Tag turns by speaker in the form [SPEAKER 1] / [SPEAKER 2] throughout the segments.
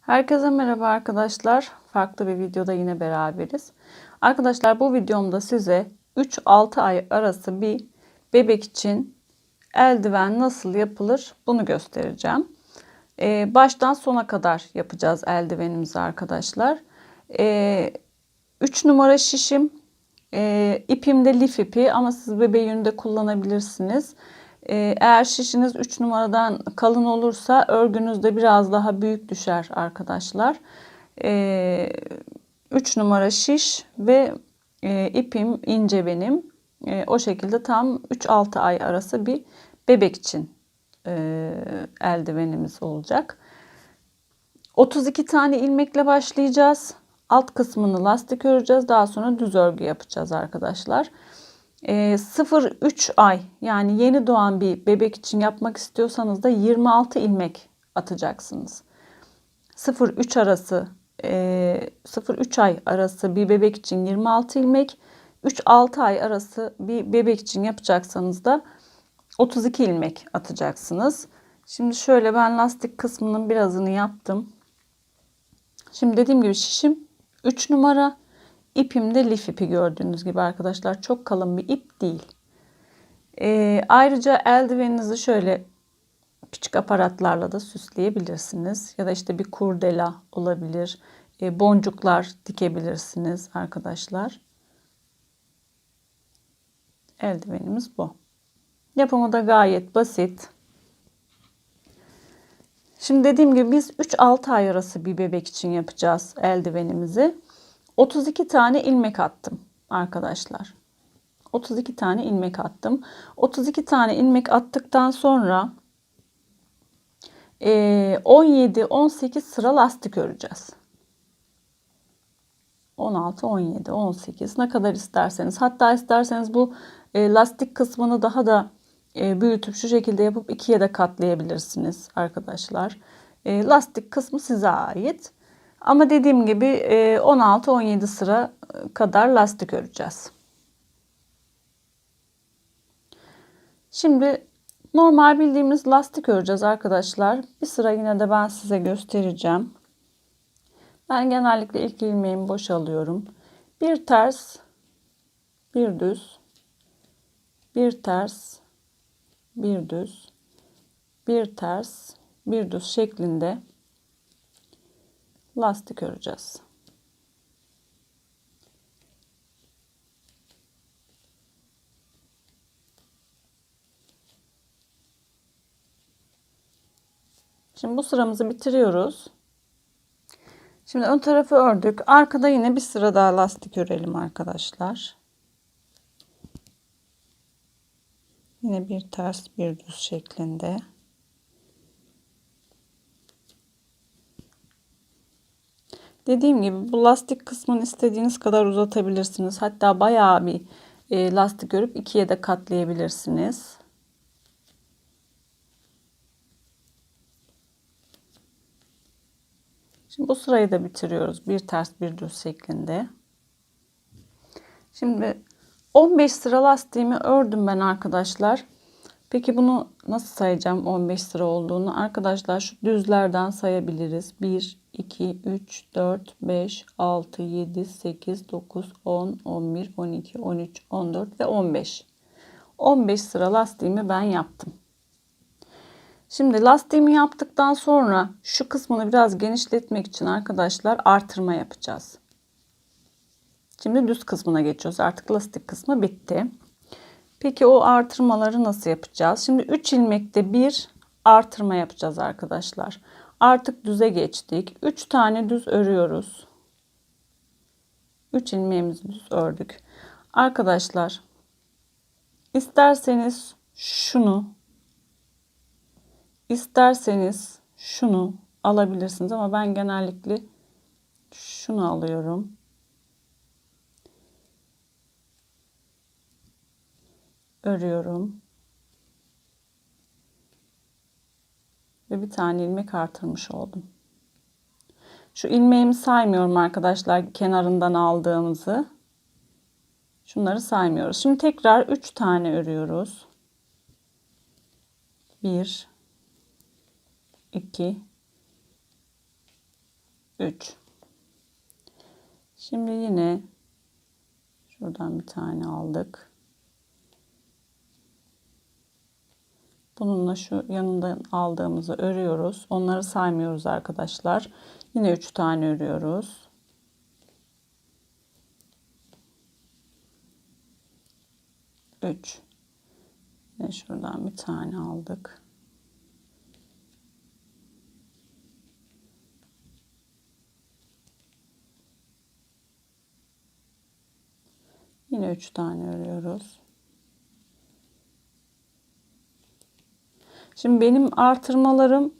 [SPEAKER 1] Herkese merhaba arkadaşlar. Farklı bir videoda yine beraberiz. Arkadaşlar bu videomda size 3-6 ay arası bir bebek için eldiven nasıl yapılır bunu göstereceğim. Ee, baştan sona kadar yapacağız eldivenimizi arkadaşlar. Ee, 3 numara şişim. Ee, ipim de lif ipi ama siz bebe yünde kullanabilirsiniz. Ee, eğer şişiniz 3 numaradan kalın olursa örgünüz de biraz daha büyük düşer arkadaşlar. 3 ee, numara şiş ve e, ipim ince benim. E, o şekilde tam 3-6 ay arası bir bebek için e, eldivenimiz olacak. 32 tane ilmekle başlayacağız. Alt kısmını lastik öreceğiz. Daha sonra düz örgü yapacağız arkadaşlar. 0-3 ay yani yeni doğan bir bebek için yapmak istiyorsanız da 26 ilmek atacaksınız. 0-3 arası 0-3 ay arası bir bebek için 26 ilmek 3-6 ay arası bir bebek için yapacaksanız da 32 ilmek atacaksınız. Şimdi şöyle ben lastik kısmının birazını yaptım. Şimdi dediğim gibi şişim 3 numara. İpim de lif ipi gördüğünüz gibi arkadaşlar. Çok kalın bir ip değil. Ee, ayrıca eldiveninizi şöyle küçük aparatlarla da süsleyebilirsiniz. Ya da işte bir kurdela olabilir. E, boncuklar dikebilirsiniz arkadaşlar. Eldivenimiz bu. Yapımı da gayet basit. Şimdi dediğim gibi biz 3-6 ay arası bir bebek için yapacağız eldivenimizi. 32 tane ilmek attım arkadaşlar. 32 tane ilmek attım. 32 tane ilmek attıktan sonra 17-18 sıra lastik öreceğiz. 16, 17, 18 ne kadar isterseniz. Hatta isterseniz bu e, lastik kısmını daha da e, büyütüp şu şekilde yapıp ikiye de katlayabilirsiniz arkadaşlar. E, lastik kısmı size ait. Ama dediğim gibi 16-17 sıra kadar lastik öreceğiz. Şimdi normal bildiğimiz lastik öreceğiz arkadaşlar. Bir sıra yine de ben size göstereceğim. Ben genellikle ilk ilmeğimi boşalıyorum. Bir ters, bir düz, bir ters, bir düz, bir ters, bir düz şeklinde lastik öreceğiz. Şimdi bu sıramızı bitiriyoruz. Şimdi ön tarafı ördük. Arkada yine bir sıra daha lastik örelim arkadaşlar. Yine bir ters bir düz şeklinde. Dediğim gibi bu lastik kısmını istediğiniz kadar uzatabilirsiniz. Hatta bayağı bir e, lastik örüp ikiye de katlayabilirsiniz. Şimdi bu sırayı da bitiriyoruz. Bir ters bir düz şeklinde. Şimdi 15 sıra lastiğimi ördüm ben arkadaşlar. Peki bunu nasıl sayacağım 15 sıra olduğunu? Arkadaşlar şu düzlerden sayabiliriz. 1, 2, 3, 4, 5, 6, 7, 8, 9, 10, 11, 12, 13, 14 ve 15. 15 sıra lastiğimi ben yaptım. Şimdi lastiğimi yaptıktan sonra şu kısmını biraz genişletmek için arkadaşlar artırma yapacağız. Şimdi düz kısmına geçiyoruz. Artık lastik kısmı bitti. Peki o artırmaları nasıl yapacağız? Şimdi 3 ilmekte bir artırma yapacağız arkadaşlar. Artık düze geçtik. 3 tane düz örüyoruz. 3 ilmeğimizi düz ördük. Arkadaşlar isterseniz şunu isterseniz şunu alabilirsiniz ama ben genellikle şunu alıyorum. örüyorum. Ve bir tane ilmek artırmış oldum. Şu ilmeğimi saymıyorum arkadaşlar kenarından aldığımızı. Şunları saymıyoruz. Şimdi tekrar 3 tane örüyoruz. 1 2 3 Şimdi yine şuradan bir tane aldık. Bununla şu yanından aldığımızı örüyoruz. Onları saymıyoruz arkadaşlar. Yine 3 tane örüyoruz. Üç. Yine şuradan bir tane aldık. Yine 3 tane örüyoruz. Şimdi benim artırmalarım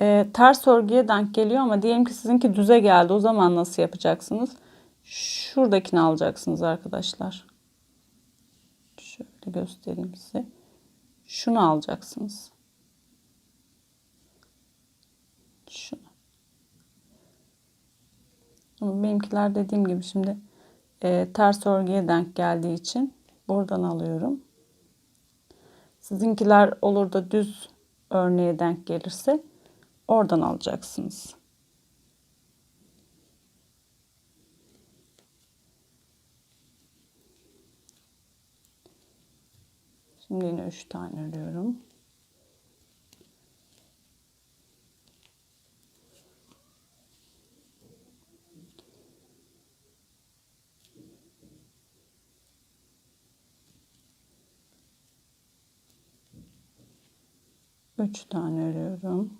[SPEAKER 1] e, ters örgüye denk geliyor ama diyelim ki sizinki düze geldi. O zaman nasıl yapacaksınız? Şuradakini alacaksınız arkadaşlar. Şöyle göstereyim size. Şunu alacaksınız. Şunu. Ama benimkiler dediğim gibi şimdi e, ters örgüye denk geldiği için buradan alıyorum. Sizinkiler olur da düz örneğe denk gelirse oradan alacaksınız. Şimdi yine 3 tane örüyorum. Üç tane örüyorum.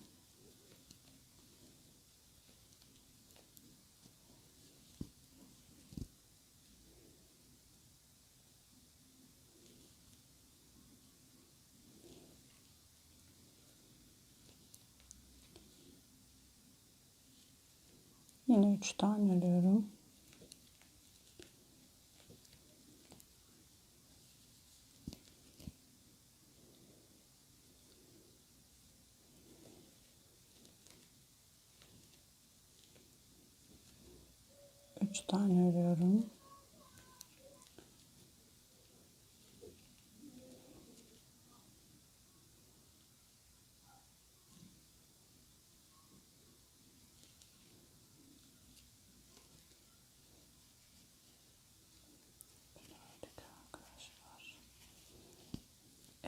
[SPEAKER 1] Yine üç tane örüyorum. Üç tane örüyorum.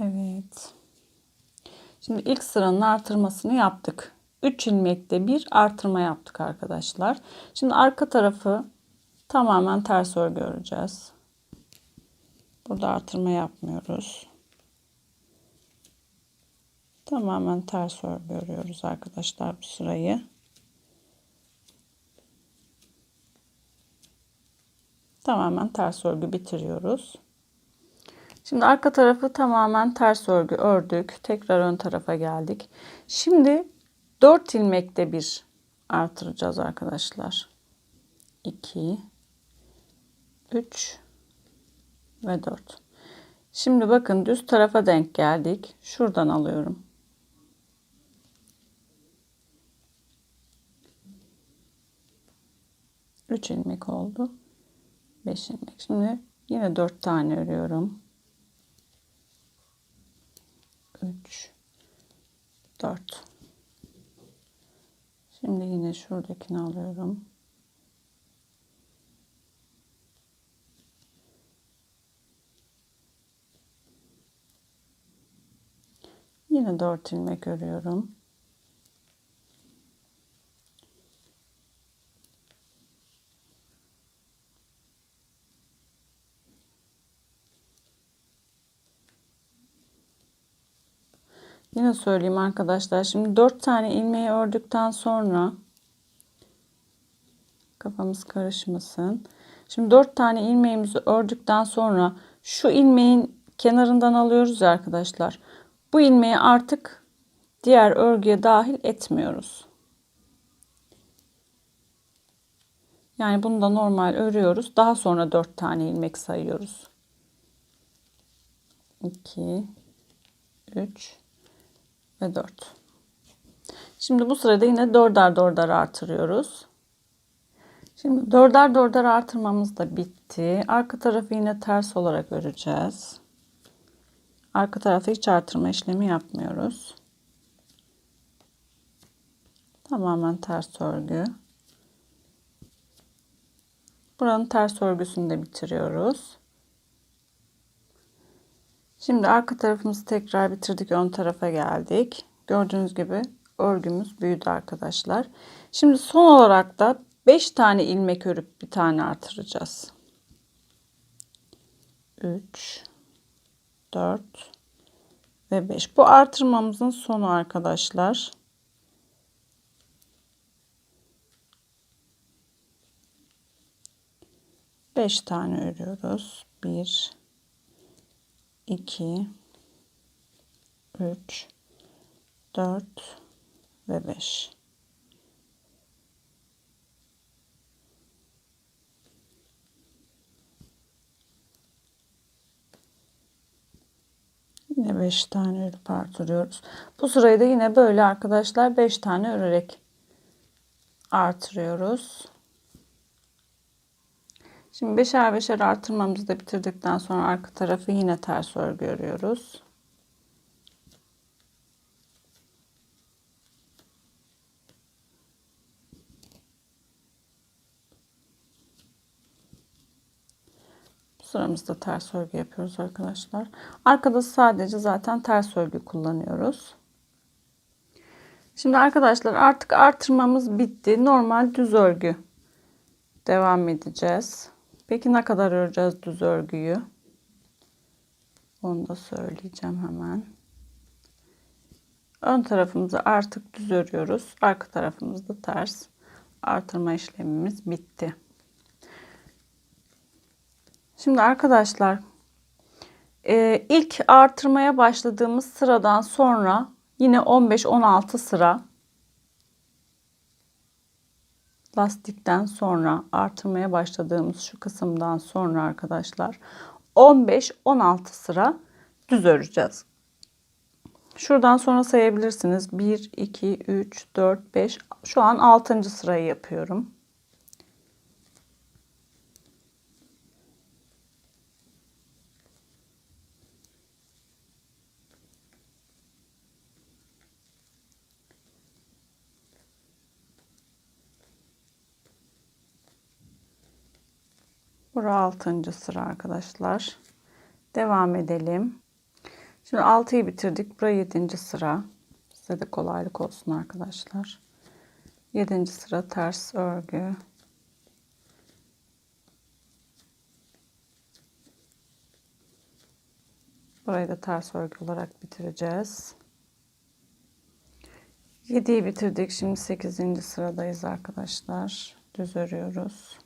[SPEAKER 1] Evet. Şimdi ilk sıranın artırmasını yaptık. 3 ilmekte bir artırma yaptık arkadaşlar. Şimdi arka tarafı tamamen ters örgü öreceğiz. Burada artırma yapmıyoruz. Tamamen ters örgü örüyoruz arkadaşlar bu sırayı. Tamamen ters örgü bitiriyoruz. Şimdi arka tarafı tamamen ters örgü ördük. Tekrar ön tarafa geldik. Şimdi 4 ilmekte bir artıracağız arkadaşlar. 2 3 ve 4. Şimdi bakın düz tarafa denk geldik. Şuradan alıyorum. Üç ilmek oldu. Beş ilmek. Şimdi yine dört tane örüyorum. 3 4 Şimdi yine şuradakini alıyorum. Yine 4 ilmek örüyorum. Yine söyleyeyim arkadaşlar. Şimdi 4 tane ilmeği ördükten sonra kafamız karışmasın. Şimdi 4 tane ilmeğimizi ördükten sonra şu ilmeğin kenarından alıyoruz ya arkadaşlar. Bu ilmeği artık diğer örgüye dahil etmiyoruz. Yani bunu da normal örüyoruz. Daha sonra 4 tane ilmek sayıyoruz. 2 3 ve 4. Şimdi bu sırada yine dörder dörder artırıyoruz. Şimdi dörder dörder artırmamız da bitti. Arka tarafı yine ters olarak öreceğiz. Arka tarafı hiç artırma işlemi yapmıyoruz. Tamamen ters örgü. Buranın ters örgüsünü de bitiriyoruz. Şimdi arka tarafımızı tekrar bitirdik. Ön tarafa geldik. Gördüğünüz gibi örgümüz büyüdü arkadaşlar. Şimdi son olarak da 5 tane ilmek örüp bir tane artıracağız. 3 4 ve 5. Bu artırmamızın sonu arkadaşlar. Beş tane örüyoruz. Bir, iki, üç, dört ve beş. Yine 5 tane örüp artırıyoruz. Bu sırayı da yine böyle arkadaşlar 5 tane örerek artırıyoruz. Şimdi beşer beşer artırmamızı da bitirdikten sonra arka tarafı yine ters örgü örüyoruz. sıramızda ters örgü yapıyoruz arkadaşlar. Arkada sadece zaten ters örgü kullanıyoruz. Şimdi arkadaşlar artık artırmamız bitti. Normal düz örgü devam edeceğiz. Peki ne kadar öreceğiz düz örgüyü? Onu da söyleyeceğim hemen. Ön tarafımızı artık düz örüyoruz. Arka tarafımızda ters. Artırma işlemimiz bitti. Şimdi arkadaşlar e, ilk artırmaya başladığımız sıradan sonra yine 15-16 sıra lastikten sonra artırmaya başladığımız şu kısımdan sonra arkadaşlar 15-16 sıra düz öreceğiz. Şuradan sonra sayabilirsiniz. 1, 2, 3, 4, 5. Şu an 6. sırayı yapıyorum. Bura 6. sıra arkadaşlar. Devam edelim. Şimdi 6'yı bitirdik. Bura 7. sıra. Size de kolaylık olsun arkadaşlar. 7. sıra ters örgü. Burayı da ters örgü olarak bitireceğiz. 7'yi bitirdik. Şimdi 8. sıradayız arkadaşlar. Düz örüyoruz.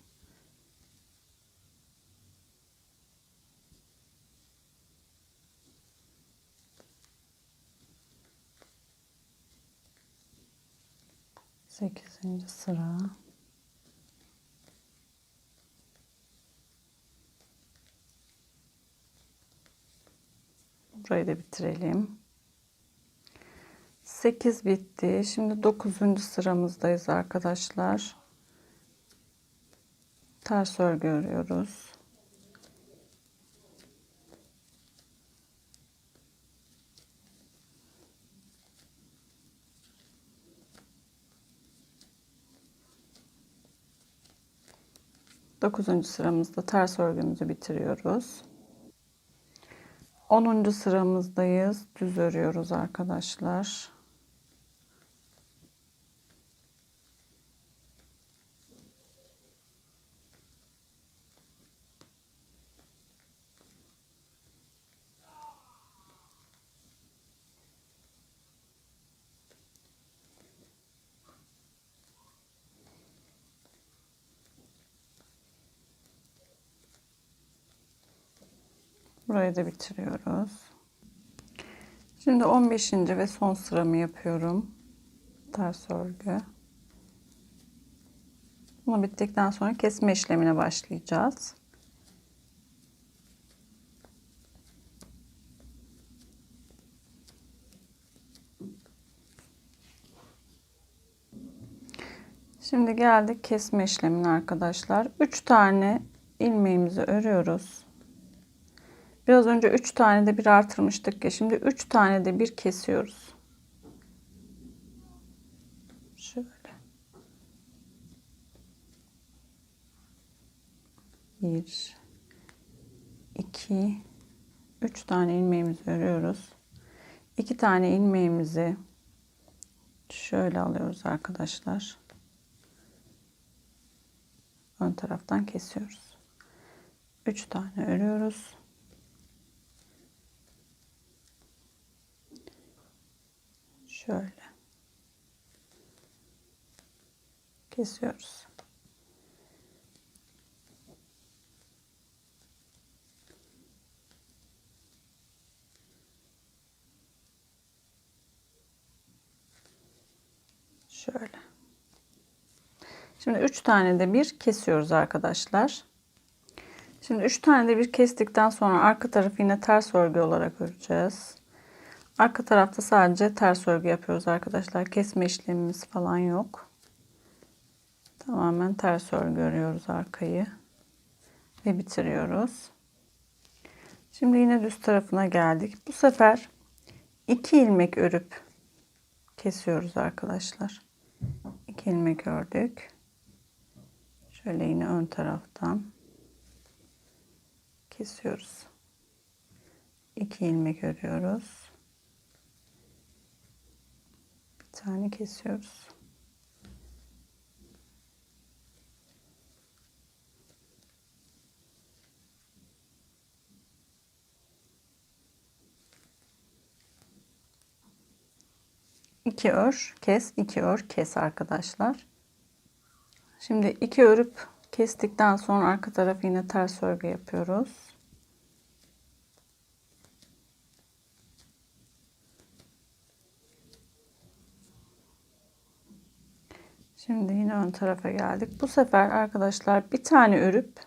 [SPEAKER 1] 8. sıra Burayı da bitirelim. 8 bitti. Şimdi 9. sıramızdayız arkadaşlar. Ters örgü örüyoruz. 9. sıramızda ters örgümüzü bitiriyoruz. 10. sıramızdayız. Düz örüyoruz arkadaşlar. Burayı da bitiriyoruz. Şimdi 15. ve son sıramı yapıyorum. Ters örgü. Bunu bittikten sonra kesme işlemine başlayacağız. Şimdi geldik kesme işlemine arkadaşlar. 3 tane ilmeğimizi örüyoruz. Biraz önce 3 tane de bir artırmıştık ya. Şimdi 3 tane de bir kesiyoruz. Şöyle. 1 2 3 tane ilmeğimizi örüyoruz. 2 tane ilmeğimizi şöyle alıyoruz arkadaşlar. Ön taraftan kesiyoruz. 3 tane örüyoruz. Şöyle kesiyoruz. Şöyle. Şimdi 3 tane de bir kesiyoruz arkadaşlar. Şimdi 3 tane de bir kestikten sonra arka tarafı yine ters örgü olarak öreceğiz. Arka tarafta sadece ters örgü yapıyoruz arkadaşlar. Kesme işlemimiz falan yok. Tamamen ters örgü örüyoruz arkayı. Ve bitiriyoruz. Şimdi yine düz tarafına geldik. Bu sefer 2 ilmek örüp kesiyoruz arkadaşlar. 2 ilmek ördük. Şöyle yine ön taraftan kesiyoruz. 2 ilmek örüyoruz. Bir tane kesiyoruz. İki ör, kes, iki ör, kes arkadaşlar. Şimdi iki örüp kestikten sonra arka tarafı yine ters örgü yapıyoruz. Şimdi yine ön tarafa geldik. Bu sefer arkadaşlar bir tane örüp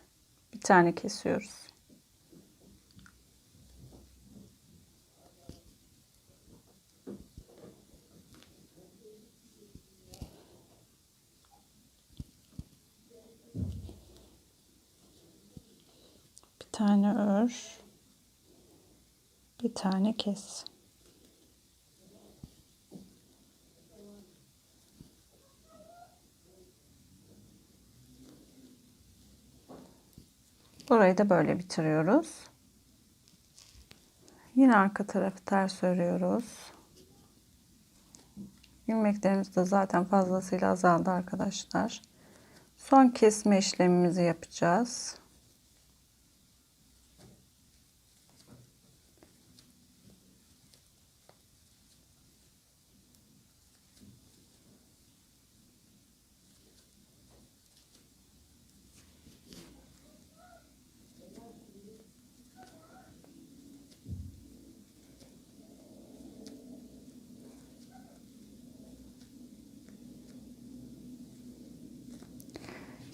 [SPEAKER 1] bir tane kesiyoruz. Bir tane ör. Bir tane kes. Burayı da böyle bitiriyoruz. Yine arka tarafı ters örüyoruz. İlmeklerimiz de zaten fazlasıyla azaldı arkadaşlar. Son kesme işlemimizi yapacağız.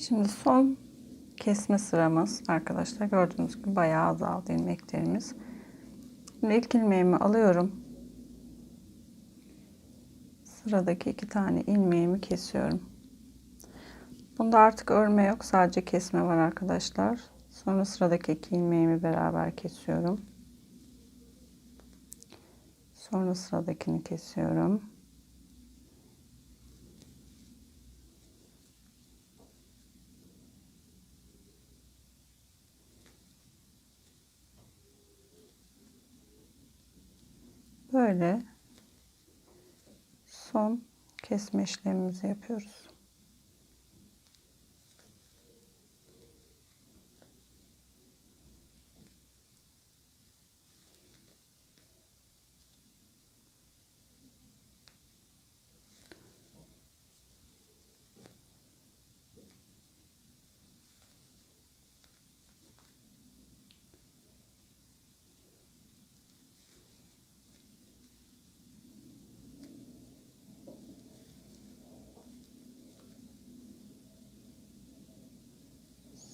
[SPEAKER 1] Şimdi son kesme sıramız arkadaşlar gördüğünüz gibi bayağı azaldı ilmeklerimiz. Şimdi ilk ilmeğimi alıyorum. Sıradaki iki tane ilmeğimi kesiyorum. Bunda artık örme yok sadece kesme var arkadaşlar. Sonra sıradaki iki ilmeğimi beraber kesiyorum. Sonra sıradakini kesiyorum. Böyle son kesme işlemimizi yapıyoruz.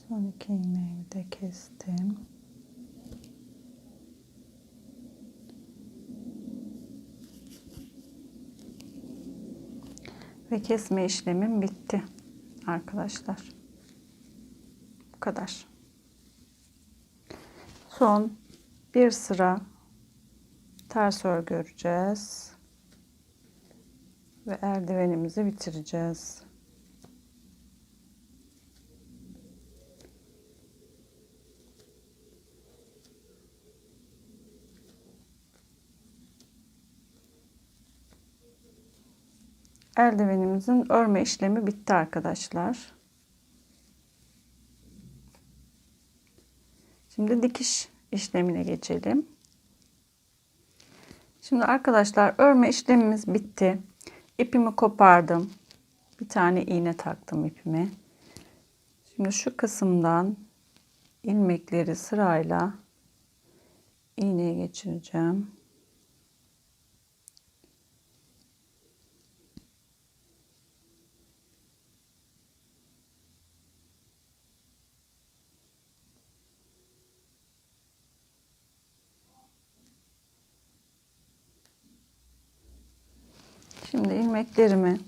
[SPEAKER 1] Son iki de kestim. Ve kesme işlemim bitti arkadaşlar. Bu kadar. Son bir sıra ters örgü öreceğiz. Ve eldivenimizi bitireceğiz. Eldivenimizin örme işlemi bitti arkadaşlar. Şimdi dikiş işlemine geçelim. Şimdi arkadaşlar örme işlemimiz bitti. İpimi kopardım. Bir tane iğne taktım ipime. Şimdi şu kısımdan ilmekleri sırayla iğneye geçireceğim. Şimdi ilmeklerimi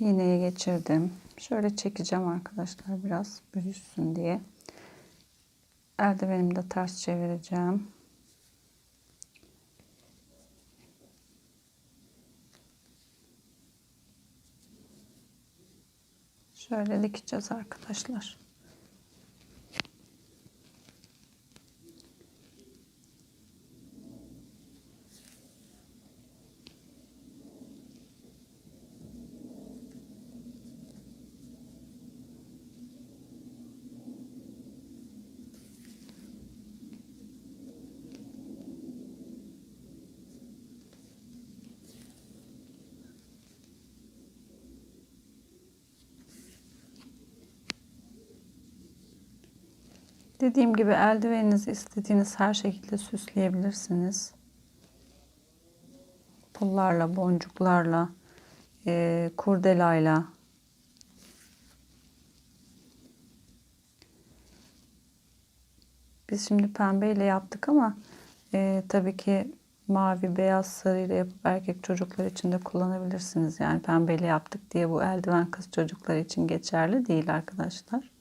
[SPEAKER 1] iğneye geçirdim. Şöyle çekeceğim arkadaşlar biraz büyüsün diye. Eldivenimi de ters çevireceğim. Şöyle dikeceğiz arkadaşlar. Dediğim gibi eldiveninizi istediğiniz her şekilde süsleyebilirsiniz. Pullarla, boncuklarla, e, kurdelayla. Biz şimdi pembeyle yaptık ama e, tabii ki mavi, beyaz, sarıyla yapıp erkek çocuklar için de kullanabilirsiniz. Yani pembeyle yaptık diye bu eldiven kız çocuklar için geçerli değil arkadaşlar.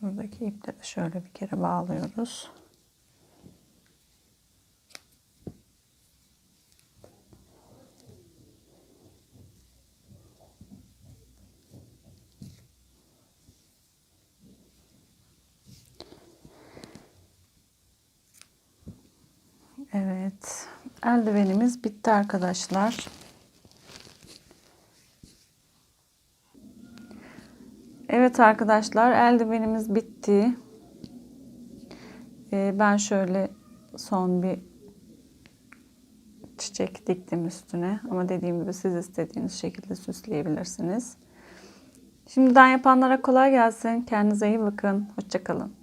[SPEAKER 1] Şuradaki ipleri şöyle bir kere bağlıyoruz. Evet. Eldivenimiz bitti arkadaşlar. Evet arkadaşlar eldivenimiz bitti. Ee, ben şöyle son bir çiçek diktim üstüne. Ama dediğim gibi siz istediğiniz şekilde süsleyebilirsiniz. Şimdiden yapanlara kolay gelsin. Kendinize iyi bakın. Hoşçakalın.